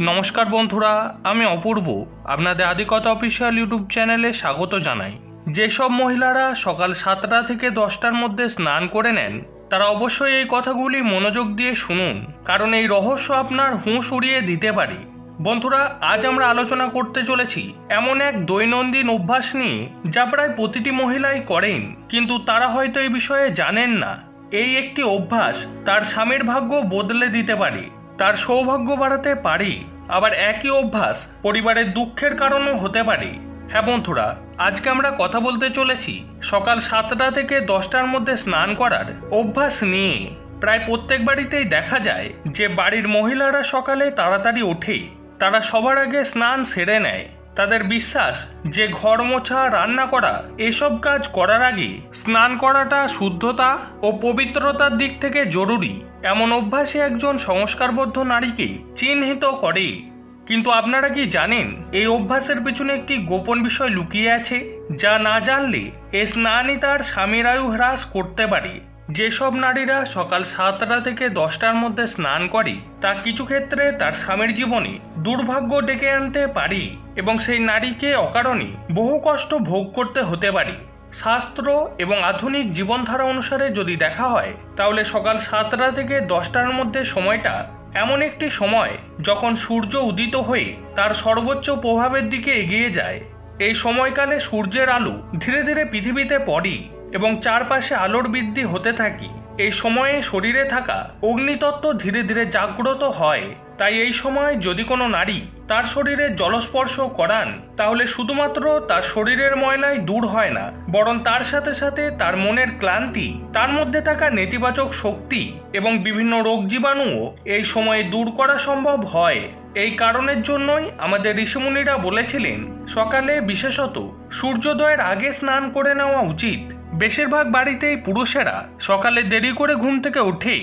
নমস্কার বন্ধুরা, আমি অপূর্ব। আপনাদের আদিকতা অফিসিয়াল ইউটিউব চ্যানেলে স্বাগত জানাই। যেসব মহিলারা সকাল সাতটা থেকে দশটার মধ্যে স্নান করে নেন, তারা অবশ্যই এই কথাগুলি মনোযোগ দিয়ে শুনুন, কারণ এই রহস্য আপনার হুঁশ উড়িয়ে দিতে পারে। বন্ধুরা, আজ আমরা আলোচনা করতে চলেছি এমন এক দৈনন্দিন অভ্যাস নিয়ে, যা প্রায় প্রতিটি মহিলাই করেন, কিন্তু তারা হয়তো এই বিষয়ে জানেন না। এই একটি অভ্যাস তার স্বামীর ভাগ্য বদলে দিতে পারে। তার সৌভাগ্য বাড়াতে পারি, আবার একই অভ্যাস পরিবারের দুঃখের কারণও হতে পারে। হ্যাঁ বন্ধুরা, আজকে আমরা কথা বলতে চলেছি সকাল সাতটা থেকে দশটার মধ্যে স্নান করার অভ্যাস নিয়ে। প্রায় প্রত্যেক বাড়িতেই দেখা যায় যে বাড়ির মহিলারা সকালে তাড়াতাড়ি ওঠে, তারা সবার আগে স্নান সেরে নেয়। তাদের বিশ্বাস যে ঘর মোছা, রান্না করা, এসব কাজ করার আগে স্নান করাটা শুদ্ধতা ও পবিত্রতার দিক থেকে জরুরি। এমন অভ্যাসে একজন সংস্কারবদ্ধ নারীকে চিহ্নিত করে। কিন্তু আপনারা কি জানেন, এই অভ্যাসের পিছনে একটি গোপন বিষয় লুকিয়ে আছে, যা না জানলে এ স্নানই তার স্বামীর আয়ু হ্রাস করতে পারে। যেসব নারীরা সকাল সাতটা থেকে দশটার মধ্যে স্নান করে, তা কিছু ক্ষেত্রে তার স্বামীর জীবনে দুর্ভাগ্য ডেকে আনতে পারি এবং সেই নারীকে অকারণে বহু কষ্ট ভোগ করতে হতে পারে। শাস্ত্র এবং আধুনিক জীবনধারা অনুসারে যদি দেখা হয়, তাহলে সকাল সাতটা থেকে দশটার মধ্যে সময়টা এমন একটি সময় যখন সূর্য উদিত হয়ে তার সর্বোচ্চ প্রভাবের দিকে এগিয়ে যায়। এই সময়কালে সূর্যের আলো ধীরে ধীরে পৃথিবীতে পড়ে এবং চারপাশে আলোর বৃদ্ধি হতে থাকি। এই সময়ে শরীরে থাকা অগ্নিতত্ত্ব ধীরে ধীরে জাগ্রত হয়। তাই এই সময় যদি কোনো নারী তার শরীরে জলস্পর্শ করান, তাহলে শুধুমাত্র তার শরীরের ময়লাই দূর হয় না, বরং তার সাথে সাথে তার মনের ক্লান্তি, তার মধ্যে থাকা নেতিবাচক শক্তি এবং বিভিন্ন রোগ জীবাণুও এই সময়ে দূর করা সম্ভব হয়। এই কারণের জন্যই আমাদের ঋষিমুনিরা বলেছিলেন, সকালে বিশেষত সূর্যোদয়ের আগে স্নান করে নেওয়া উচিত। বেশিরভাগ বাড়িতেই পুরুষেরা সকালে দেরি করে ঘুম থেকে ওঠে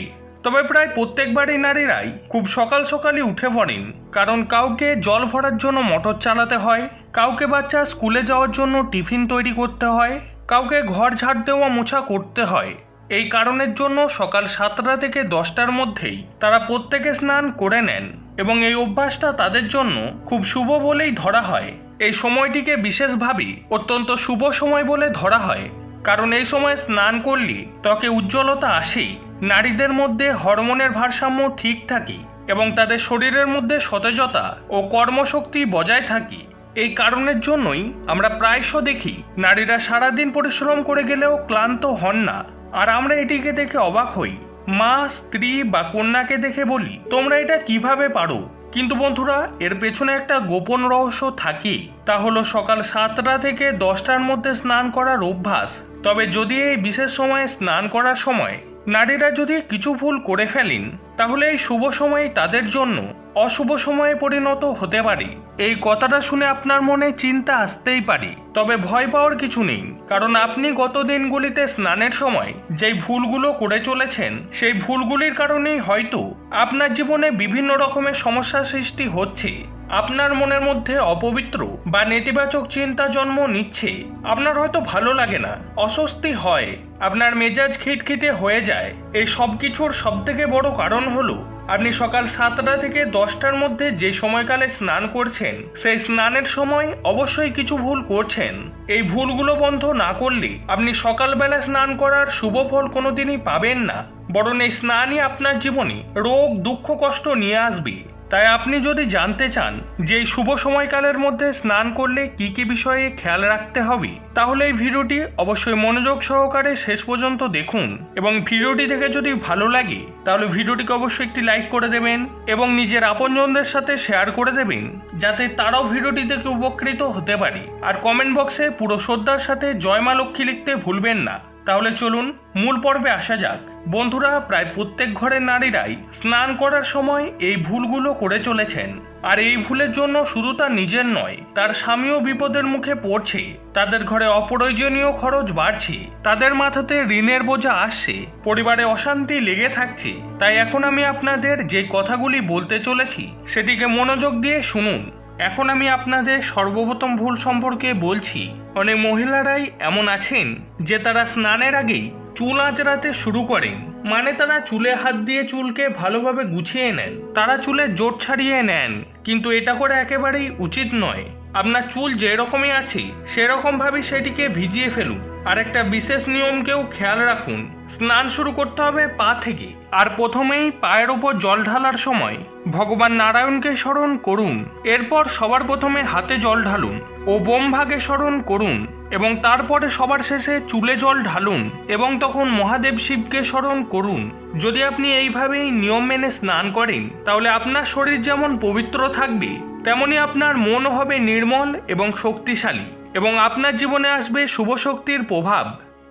তবে প্রায় প্রত্যেক বাড়ির নারীরাই খুব সকাল সকালই উঠে পড়েন। কারণ কাউকে জল ভরার জন্য মোটর চালাতে হয়, কাউকে বাচ্চা স্কুলে যাওয়ার জন্য টিফিন তৈরি করতে হয়, কাউকে ঘর ঝাড় দেওয়া মোছা করতে হয়। এই কারণের জন্য সকাল সাতটা থেকে দশটার মধ্যেই তারা প্রত্যেকে স্নান করে নেন এবং এই অভ্যাসটা তাদের জন্য খুব শুভ বলেই ধরা হয়। এই সময়টিকে বিশেষভাবে অত্যন্ত শুভ সময় বলে ধরা হয়। কারণ এই সময় স্নান করলে ত্বকে উজ্জ্বলতা আসেই। নারীদের মধ্যে হরমোনের ভারসাম্য ঠিক থাকে এবং তাদের শরীরের মধ্যে সতেজতা ও কর্মশক্তি বজায় থাকে। এই কারণের জন্যই আমরা প্রায়শ দেখি নারীরা সারাদিন পরিশ্রম করে গেলেও ক্লান্ত হন না। আর আমরা এটিকে দেখে অবাক হই। মা, স্ত্রী বা কন্যাকে দেখে বলি, তোমরা এটা কীভাবে পারো? কিন্তু বন্ধুরা, এর পেছনে একটা গোপন রহস্য থাকে। তা হলো সকাল সাতটা থেকে দশটার মধ্যে স্নান করার অভ্যাস তবে যদি এই বিশেষ সময়ে স্নান করার সময় নারীরা যদি কিছু ভুল করে ফেলেন, তাহলে এই শুভ সময় তাদের জন্য অশুভ সময়ে পরিণত হতে পারে। এই কথাটা শুনে আপনার মনে চিন্তা আসতেই পারে। তবে ভয় পাওয়ার কিছু নেই, কারণ আপনি গত দিনগুলিতে স্নানের সময় যেই ভুলগুলো করে চলেছেন, সেই ভুলগুলির কারণেই হয়তো আপনার জীবনে বিভিন্ন রকমের সমস্যা সৃষ্টি হচ্ছে। আপনার মনের মধ্যে অপবিত্র বা নেতিবাচক চিন্তা জন্ম নিচ্ছে। আপনার হয়তো ভালো লাগে না, অস্বস্তি হয়, আপনার মেজাজ খিটখিটে হয়ে যায়। এই সব কিছুর সব থেকে বড় কারণ হলো, আপনি সকাল সাতটা থেকে দশটার মধ্যে যে সময়কালে স্নান করছেন, সেই স্নানের সময় অবশ্যই কিছু ভুল করছেন। এই ভুলগুলো বন্ধ না করলে আপনি সকালবেলা স্নান করার শুভ ফল কোনোদিনই পাবেন না। বরং এই স্নানই আপনার জীবনে রোগ, দুঃখ, কষ্ট নিয়ে আসবে। তাই আপনি যদি জানতে চান যে এই শুভ সময়কালের মধ্যে স্নান করলে কি কি বিষয়ে খেয়াল রাখতে হবে, তাহলে এই ভিডিওটি অবশ্যই মনোযোগ সহকারে শেষ পর্যন্ত দেখুন এবং ভিডিওটি দেখে যদি ভালো লাগে, তাহলে ভিডিওটিকে অবশ্যই একটি লাইক করে দেবেন এবং নিজের আপনজনদের সাথে শেয়ার করে দেবেন, যাতে তারাও ভিডিওটি থেকে উপকৃত হতে পারে। আর কমেন্ট বক্সে পুরো শ্রদ্ধার সাথে জয় মা লক্ষ্মী লিখতে ভুলবেন না। তাহলে চলুন মূল পর্বে আসা যাক। বন্ধুরা, প্রায় প্রত্যেক ঘরের নারীরাই স্নান করার সময় এই ভুলগুলো করে চলেছেন। আর এই ভুলের জন্য শুধু তার নিজের নয়, তার স্বামীও বিপদের মুখে পড়ছে, তাদের ঘরে অপ্রয়োজনীয় খরচ বাড়ছে, তাদের মাথাতে ঋণের বোঝা আসছে, পরিবারে অশান্তি লেগে থাকছে। তাই এখন আমি আপনাদের যে কথাগুলি বলতে চলেছি, সেটিকে মনোযোগ দিয়ে শুনুন। এখন আমি আপনাদের সর্বপ্রথম ভুল সম্পর্কে বলছি অনেক মহিলারাই এমন আছেন যে তারা স্নানের আগেই চুল আঁচড়াতে শুরু করেন। মানে তারা চুলে হাত দিয়ে চুলকে ভালোভাবে গুছিয়ে নেন। তারা চুলে জোট ছাড়িয়ে নেন, কিন্তু এটা করে একেবারেই উচিত নয়। আপনার চুল যেরকমই আছে সেরকমভাবেই সেটিকে ভিজিয়ে ফেলুন। আর একটা বিশেষ নিয়মকেও খেয়াল রাখুন, স্নান শুরু করতে হবে পা থেকে। আর প্রথমেই পায়ের ওপর জল ঢালার সময় ভগবান নারায়ণকে স্মরণ করুন। এরপর সবার প্রথমে হাতে জল ঢালুন ও বোম ভাগে স্মরণ করুন এবং তারপরে সবার শেষে চুলে জল ঢালুন এবং তখন মহাদেব শিবকে স্মরণ করুন। যদি আপনি এইভাবেই নিয়ম মেনে স্নান করেন, তাহলে আপনার শরীর যেমন পবিত্র থাকবে তেমনি আপনার মন হবে নির্মল এবং শক্তিশালী এবং আপনার জীবনে আসবে শুভ শক্তির প্রভাব।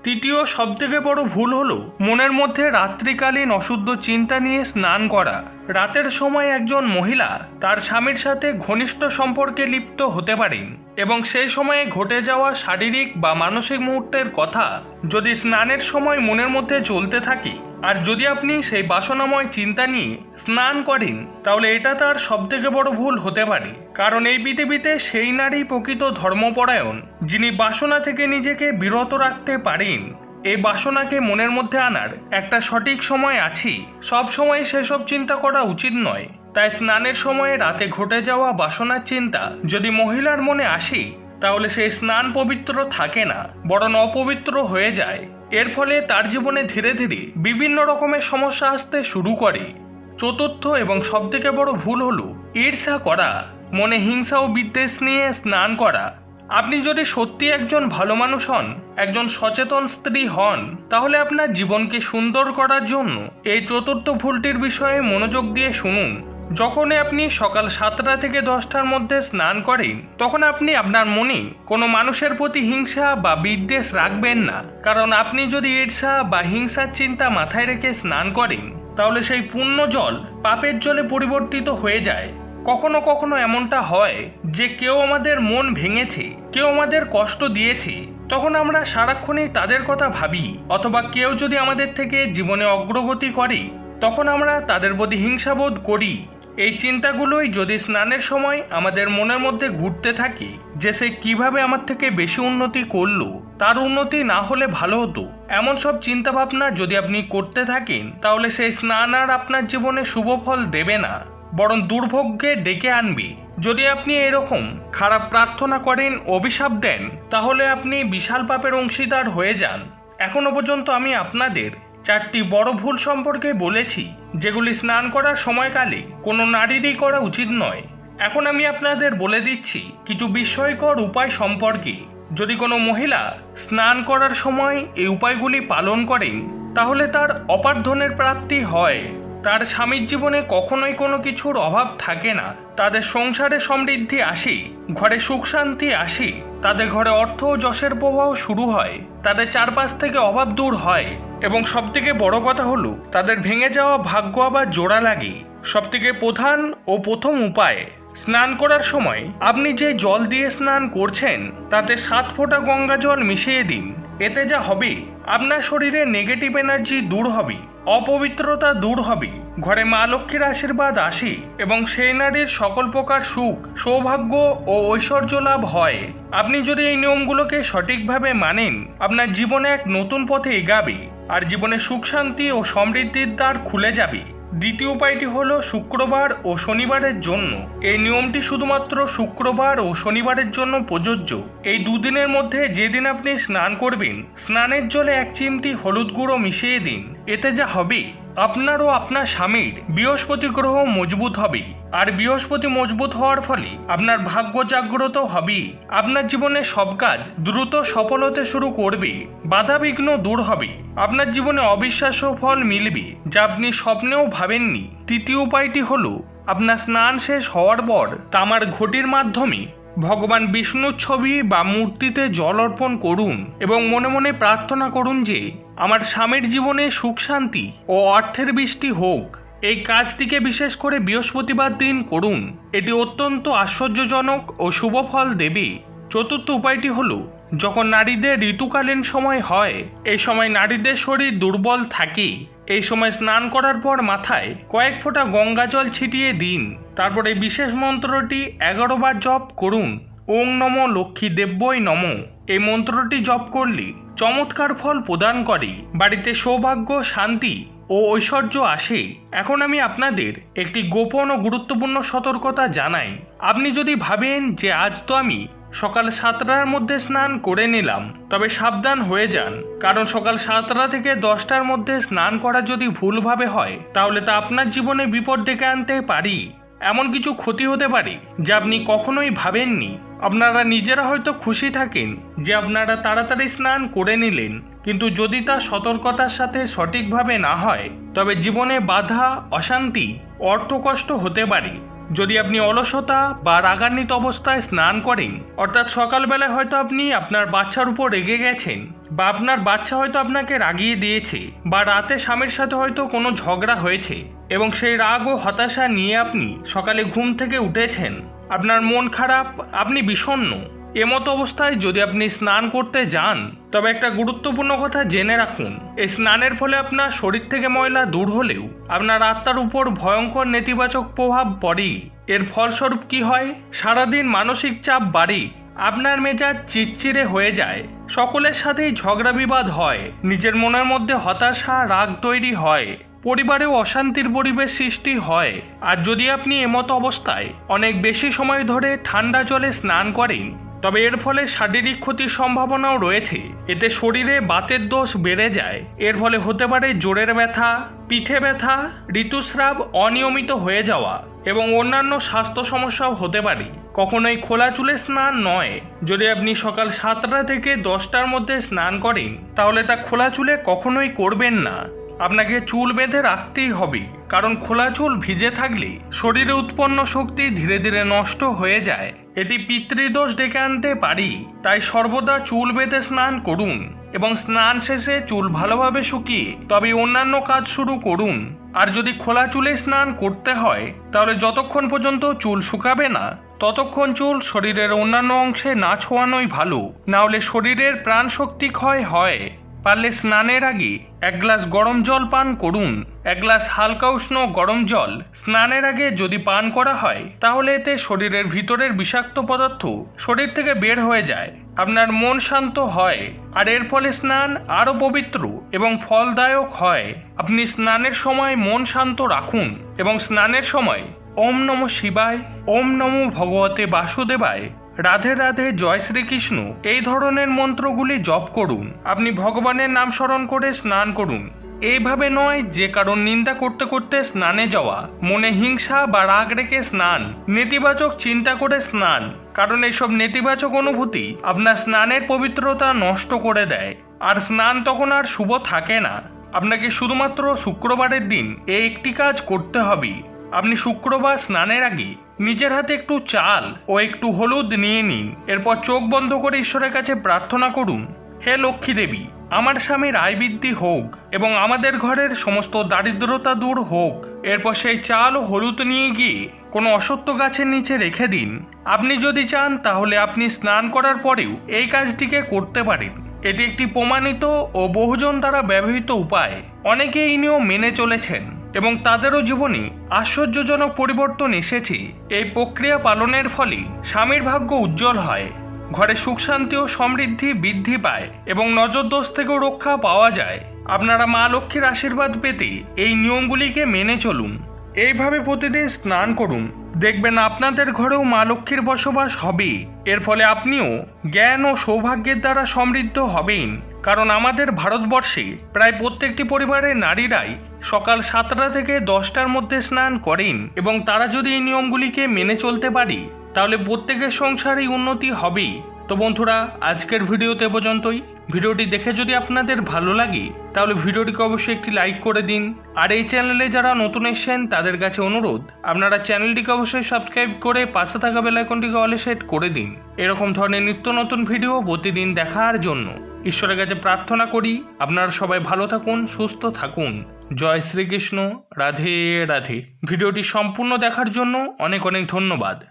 তৃতীয় সবথেকে বড় ভুল হলো মনের মধ্যে রাত্রিকালীন অশুদ্ধ চিন্তা নিয়ে স্নান করা। রাতের সময় একজন মহিলা তার স্বামীর সাথে ঘনিষ্ঠ সম্পর্কে লিপ্ত হতে পারেন এবং সেই সময়ে ঘটে যাওয়া শারীরিক বা মানসিক মুহূর্তের কথা যদি স্নানের সময় মনের মধ্যে চলতে থাকে আর যদি আপনি সেই বাসনাময় চিন্তা নিয়ে স্নান করেন, তাহলে এটা তার সবথেকে বড় ভুল হতে পারে। কারণ এই পৃথিবীতে সেই নারী প্রকৃত ধর্মপরায়ণ, যিনি বাসনা থেকে নিজেকে বিরত রাখতে পারেন। এই বাসনাকে মনের মধ্যে আনার একটা সঠিক সময় আছে। সব সময় সেসব চিন্তা করা উচিত নয়। তাই স্নানের সময়ে রাতে ঘটে যাওয়া বাসনার চিন্তা যদি মহিলার মনে আসে, তাহলে সেই স্নান পবিত্র থাকে না, বরং অপবিত্র হয়ে যায়। এর ফলে তার জীবনে ধীরে ধীরে বিভিন্ন রকমের সমস্যা আসতে শুরু করে। চতুর্থ এবং সবথেকে বড় ভুল হলো ঈর্ষা করা। মনে হিংসা ও বিদ্বেষ নিয়ে স্নান করা। আপনি যদি সত্যি একজন ভালো মানুষ হন, একজন সচেতন স্ত্রী হন, তাহলে আপনার জীবনকে সুন্দর করার জন্য এই চতুর্থ ভুলটির বিষয়ে মনোযোগ দিয়ে শুনুন। যখনই আপনি সকাল সাতটা থেকে দশটার মধ্যে স্নান করেন, তখন আপনি আপনার মনে কোনো মানুষের প্রতি হিংসা বা বিদ্বেষ রাখবেন না। কারণ আপনি যদি ঈর্ষা বা হিংসার চিন্তা মাথায় রেখে স্নান করেন, তাহলে সেই পুণ্য জল পাপের জলে পরিবর্তিত হয়ে যায়। কখনো কখনো এমনটা হয় যে কেউ আমাদের মন ভেঙেছে, কেউ আমাদের কষ্ট দিয়েছে, তখন আমরা সারাক্ষণই তাদের কথা ভাবি, অথবা কেউ যদি আমাদের থেকে জীবনে অগ্রগতি করে, তখন আমরা তাদের প্রতি হিংসাবোধ করি। এই চিন্তাগুলোই যদি স্নানের সময় আমাদের মনের মধ্যে ঘুরতে থাকে যে সে কীভাবে আমার থেকে বেশি উন্নতি করল, তার উন্নতি না হলে ভালো হতো। এমন সব চিন্তাভাবনা যদি আপনি করতে থাকেন, তাহলে সেই স্নান আর আপনার জীবনে শুভ ফল দেবে না। বরং দুর্ভোগ্যে ডেকে আনবে। যদি আপনি এরকম খারাপ প্রার্থনা করেন, অভিশাপ দেন, তাহলে আপনি বিশাল পাপের অংশীদার হয়ে যান। এখনও পর্যন্ত আমি আপনাদের চারটি বড় ভুল সম্পর্কে বলেছি, যেগুলি স্নান করার সময়কালে কোনো নারীরই করা উচিত নয়। এখন আমি আপনাদের বলে দিচ্ছি কিছু বিস্ময়কর উপায় সম্পর্কে। যদি কোনো মহিলা স্নান করার সময় এই উপায়গুলি পালন করেন, তাহলে তার অপার ধনের প্রাপ্তি হয়। তার স্বামীর জীবনে কখনোই কোনো কিছুর অভাব থাকে না। তাদের সংসারে সমৃদ্ধি আসি, ঘরে সুখ শান্তি আসি, তাদের ঘরে অর্থ ও যশের প্রবাহ শুরু হয়, তাদের চারপাশ থেকে অভাব দূর হয় এবং সবথেকে বড় কথা হলো, তাদের ভেঙে যাওয়া ভাগ্য আবার জোড়া লাগে। সবথেকে প্রধান ও প্রথম উপায়, স্নান করার সময় আপনি যে জল দিয়ে স্নান করছেন, তাতে সাত ফোঁটা গঙ্গা জল মিশিয়ে দিন। এতে যা হবে, আপনার শরীরে নেগেটিভ এনার্জি দূর হবে। অপবিত্রতা দূর হবে। ঘরে মা লক্ষ্মীর আশীর্বাদ আসে এবং সেই নারীর সকল প্রকার সুখ, সৌভাগ্য ও ঐশ্বর্য লাভ হয়। আপনি যদি এই নিয়মগুলোকে সঠিকভাবে মানেন, আপনার জীবনে এক নতুন পথে এগাবে, আর জীবনে সুখ শান্তি ও সমৃদ্ধির দ্বার খুলে যাবে। দ্বিতীয় উপায়টি হলো শুক্রবার ও শনিবারের জন্য। এই নিয়মটি শুধুমাত্র শুক্রবার ও শনিবারের জন্য প্রযোজ্য। এই দুদিনের মধ্যে যেদিন আপনি স্নান করবেন, স্নানের জলে এক চিমটি হলুদ গুঁড়ো মিশিয়ে দিন। এতে যা হবে? আপনার ও আপনার স্বামীর বৃহস্পতি গ্রহ মজবুত হবে আর বৃহস্পতি মজবুত হওয়ার ফলে আপনার ভাগ্য জাগ্রত হবে আপনার জীবনে সব কাজ দ্রুত সফল হতে শুরু করবে, বাধা বিঘ্ন দূর হবে আপনার জীবনে অবিশ্বাস্য ফল মিলবে, যা আপনি স্বপ্নেও ভাবেননি। তৃতীয় উপায়টি হলো, আপনার স্নান শেষ হওয়ার পর তামার ঘটির মাধ্যমে ভগবান বিষ্ণুর ছবি বা মূর্তিতে জল অর্পণ করুন এবং মনে মনে প্রার্থনা করুন যে আমার স্বামীর জীবনে সুখ শান্তি ও অর্থের বৃষ্টি হোক। এই কাজটিকে বিশেষ করে বৃহস্পতিবার দিন করুন। এটি অত্যন্ত আশ্চর্যজনক ও শুভ ফল দেবে। চতুর্থ উপায়টি হলো, যখন নারীদের ঋতুকালীন সময় হয়, এই সময় নারীদের শরীর দুর্বল থাকে। এই সময় স্নান করার পর মাথায় কয়েক ফোঁটা গঙ্গা জল ছিটিয়ে দিন। তারপর এই বিশেষ মন্ত্রটি এগারো বার জপ করুন। ওং নম লক্ষ্মী দেব্যই নম। এই মন্ত্রটি জপ করলে চমৎকার ফল প্রদান করে। বাড়িতে সৌভাগ্য, শান্তি ও ও ঐশ্বর্য আসে। এখন আমি আপনাদের একটি গোপন ও গুরুত্বপূর্ণ সতর্কতা জানাই। আপনি যদি ভাবেন যে আজ তো আমি সকাল সাতটার মধ্যে স্নান করে নিলাম, তবে সাবধান হয়ে যান, কারণ সকাল সাতটা থেকে দশটার মধ্যে স্নান করা যদি ভুলভাবে হয়, তাহলে তা আপনার জীবনে বিপদ ডেকে আনতে পারি। এমন কিছু ক্ষতি হতে পারে, যা আপনি কখনোই ভাবেননি। আপনারা নিজেরা হয়তো খুশি থাকেন যে আপনারা তাড়াতাড়ি স্নান করে নিলেন, কিন্তু যদি তা সতর্কতার সাথে সঠিকভাবে না হয়, তবে জীবনে বাধা, অশান্তি, অর্থকষ্ট হতে পারে। যদি আপনি অলসতা বা রাগান্বিত অবস্থায় স্নান করেন, অর্থাৎ সকালবেলায় হয়তো আপনি আপনার বাচ্চার উপর রেগে গেছেন, বা আপনার বাচ্চা হয়তো আপনাকে রাগিয়ে দিয়েছে, বা রাতে স্বামীর সাথে হয়তো কোনো ঝগড়া হয়েছে, এবং সেই রাগ ও হতাশা নিয়ে আপনি সকালে ঘুম থেকে উঠেছেন, আপনার মন খারাপ, আপনি বিষণ্ণ, এমতো অবস্থায় যদি আপনি স্নান করতে যান তবে একটা গুরুত্বপূর্ণ কথা জেনে রাখুন, এই স্নানের ফলে আপনার শরীর থেকে ময়লা দূর হলেও আপনার আত্মার উপর ভয়ঙ্কর নেতিবাচক প্রভাব পড়ে। এর ফলস্বরূপ কি হয়? সারাদিন মানসিক চাপ বাড়ে, আপনার মেজাজ চিড়চিড়ে হয়ে যায়, সকলের সাথেই ঝগড়া বিবাদ হয়, নিজের মনের মধ্যে হতাশা, রাগ তৈরি হয়, পরিবারেও অশান্তির পরিবেশ সৃষ্টি হয়। আর যদি আপনি এমতো অবস্থায় অনেক বেশি সময় ধরে ঠান্ডা জলে স্নান করেন তবে এর ফলে শারীরিক ক্ষতির সম্ভাবনাও রয়েছে। এতে শরীরে বাতের দোষ বেড়ে যায়। এর ফলে হতে পারে জোরের ব্যথা, পিঠে ব্যথা, ঋতুস্রাব, অনিয়মিত হয়ে যাওয়া এবং অন্যান্য স্বাস্থ্য সমস্যাও হতে পারে। কখনোই খোলা চুলে স্নান নয়। যদি আপনি সকাল সাতটা থেকে দশটার মধ্যে স্নান করেন, তাহলে তা খোলা চুলে কখনোই করবেন না। আপনাকে চুল বেঁধে রাখতেই হবে, কারণ খোলা চুল ভিজে থাকলে শরীরে উৎপন্ন শক্তি ধীরে ধীরে নষ্ট হয়ে যায়। এটি পিতৃদোষ ডেকে আনতে পারি, তাই সর্বদা চুল বেঁধে স্নান করুন এবং স্নান শেষে চুল ভালোভাবে শুকিয়ে তবে অন্যান্য কাজ শুরু করুন। আর যদি খোলা চুলে স্নান করতে হয়, তাহলে যতক্ষণ পর্যন্ত চুল শুকাবে না, ততক্ষণ চুল শরীরের অন্যান্য অংশে না ছোঁয়ানোই ভালো। না হলে শরীরের প্রাণ শক্তি ক্ষয় হয়। পারলে স্নানের আগে এক গ্লাস গরম জল পান করুন। এক গ্লাস হালকা উষ্ণ গরম জল স্নানের আগে যদি পান করা হয়, তাহলে এতে শরীরের ভিতরের বিষাক্ত পদার্থ শরীর থেকে বের হয়ে যায়। আপনার মন শান্ত হয়, আর এর ফলে স্নান আরও পবিত্র এবং ফলদায়ক হয়। আপনি স্নানের সময় মন শান্ত রাখুন এবং স্নানের সময় ওম নম শিবায়, ওম নম ভগবতে বাসুদেবায় রাধে রাধে, জয় শ্রীকৃষ্ণ। এই ধরনের মন্ত্রগুলি জপ করুন। আপনি ভগবানের নাম স্মরণ করে স্নান করুন। এইভাবে নয়, যে কারণ নিন্দা করতে করতে স্নানে যাওয়া, মনে হিংসা বা রাগ রেখে স্নান, নেতিবাচক চিন্তা করে স্নান, কারণ এইসব নেতিবাচক অনুভূতি আপনার স্নানের পবিত্রতা নষ্ট করে দেয়। আর স্নান তখন আর শুভ থাকে না। আপনাকে শুধুমাত্র শুক্রবারের দিন এই একটি কাজ করতে হবে আপনি শুক্রবার স্নানের আগে নিজের হাতে একটু চাল ও একটু হলুদ নিয়ে নিন। এরপর চোখ বন্ধ করে ঈশ্বরের কাছে প্রার্থনা করুন, হে লক্ষ্মী দেবী, আমার স্বামীর আয় বৃদ্ধি হোক এবং আমাদের ঘরের সমস্ত দারিদ্রতা দূর হোক। এরপর সেই চাল ও হলুদ নিয়ে গিয়ে কোনো অসত্য গাছের নিচে রেখে দিন। আপনি যদি চান, তাহলে আপনি স্নান করার পরেও এই কাজটিকে করতে পারেন। এটি একটি প্রমাণিত ও বহুজন দ্বারা ব্যবহৃত উপায়। অনেকে এই নিয়ম মেনে চলেছেন। এবং তাদেরও জীবনে আশ্চর্যজনক পরিবর্তন এসেছে। এই প্রক্রিয়া পালনের ফলে স্বামীর ভাগ্য উজ্জ্বল হয়, ঘরে সুখ শান্তি ও সমৃদ্ধি বৃদ্ধি পায় এবং নজরদোষ থেকেও রক্ষা পাওয়া যায়। আপনারা মা লক্ষ্মীর আশীর্বাদ পেতে এই নিয়মগুলিকে মেনে চলুন। এইভাবে প্রতিদিন স্নান করুন। দেখবেন আপনাদের ঘরেও মা লক্ষ্মীর বসবাস হবে। এর ফলে আপনিও জ্ঞান ও সৌভাগ্যের দ্বারা সমৃদ্ধ হবেন। কারণ আমাদের ভারতবর্ষে প্রায় প্রত্যেকটি পরিবারের নারীরাই সকাল সাতটা থেকে দশটার মধ্যে স্নান করেন এবং তারা যদি এই নিয়মগুলিকে মেনে চলতে পারি, তাহলে প্রত্যেকের সংসারেই উন্নতি হবেই। তো বন্ধুরা, আজকের ভিডিওতে পর্যন্তই। ভিডিওটি দেখে যদি আপনাদের ভালো লাগে, তাহলে ভিডিওটিকে অবশ্যই একটি লাইক করে দিন। আর এই চ্যানেলে যারা নতুন এসেছেন, তাদের কাছে অনুরোধ, আপনারা চ্যানেলটিকে অবশ্যই সাবস্ক্রাইব করে পাশে থাকা বেলাইকনটিকে অলে সেট করে দিন। এরকম ধরনের নিত্য নতুন ভিডিও প্রতিদিন দেখার জন্য। ঈশ্বরের কাছে প্রার্থনা করি, আপনারা সবাই ভালো থাকুন, সুস্থ থাকুন। জয় শ্রীকৃষ্ণ রাধে রাধে। ভিডিওটি সম্পূর্ণ দেখার জন্য অনেক অনেক ধন্যবাদ।